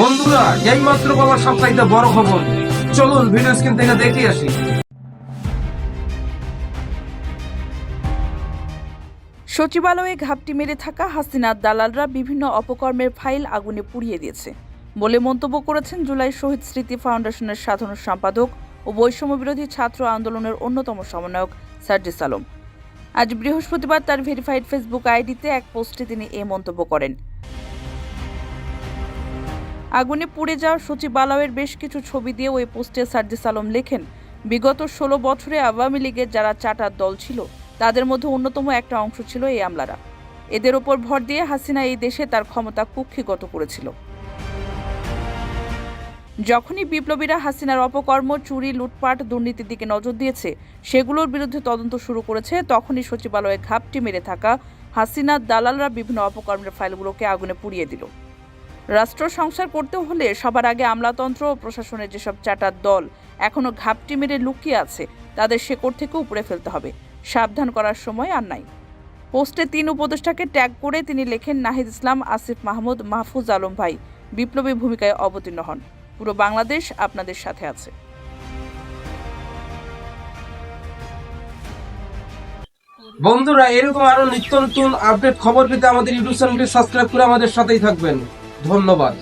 বন্ধুরা, এই মাত্র পাওয়া সবচাইতে বড় খবর। চলুন ভিডিও স্ক্রিন থেকে দেখে আসি। সচিবালয়ে ঘাপটি মেরে থাকা হাসিনার দালালরা বিভিন্ন অপকর্মের ফাইল আগুনে পুড়িয়ে দিয়েছে বলে মন্তব্য করেছেন জুলাই শহীদ স্মৃতি ফাউন্ডেশনের সাধারণ সম্পাদক ও বৈষম্য বিরোধী ছাত্র আন্দোলনের অন্যতম সমন্বয়ক সার্জিস আলম আজ বৃহস্পতিবার তার ভেরিফাইড ফেসবুক আইডিতে এক পোস্টে তিনি এ মন্তব্য করেন। আগুনে পুড়ে যাওয়া সচিবালয়ের বেশ কিছু ছবি দিয়ে ওই পোস্টে সার্জিস আলম লেখেন, বিগত ষোলো বছরে আওয়ামী লীগের যারা চাটার দল ছিল, তাদের মধ্যে অন্যতম একটা অংশ ছিল এই আমলারা। এদের ওপর ভর দিয়ে হাসিনা এই দেশে তার ক্ষমতা কুক্ষিগত করেছিল। যখনই বিপ্লবীরা হাসিনার অপকর্ম, চুরি, লুটপাট, দুর্নীতির দিকে নজর দিয়েছে, সেগুলোর বিরুদ্ধে তদন্ত শুরু করেছে, তখনই সচিবালয়ে ঘাপটি মেরে থাকা হাসিনার দালালরা বিভিন্ন অপকর্মের ফাইলগুলোকে আগুনে পুড়িয়ে দিল। রাষ্ট্র সংসার করতে হলে সবার আগে আমলাতন্ত্র ও প্রশাসনের যেসব চাটার দল এখনও ঘাপটি মেরে লুকিয়ে আছে, তাদের শেকড় থেকে উপড়ে ফেলতে হবে। সাবধান করার সময় আর নাই। পোস্টে তিন উপদেষ্টাকে ট্যাগ করে তিনি লেখেন, নাহিদ ইসলাম, আসিফ মাহমুদ, মাহফুজ আলম ভাই বিপ্লবী ভূমিকায় অবতীর্ণ হন। পুরো বাংলাদেশ আপনাদের সাথে আছে। বন্ধুরা, এরকম আরও নিত্য নতুন আপডেট খবর পেতে আমাদের ইউটিউব চ্যানেলটি সাবস্ক্রাইব করে আমাদের সাথেই থাকবেন। ধন্যবাদ।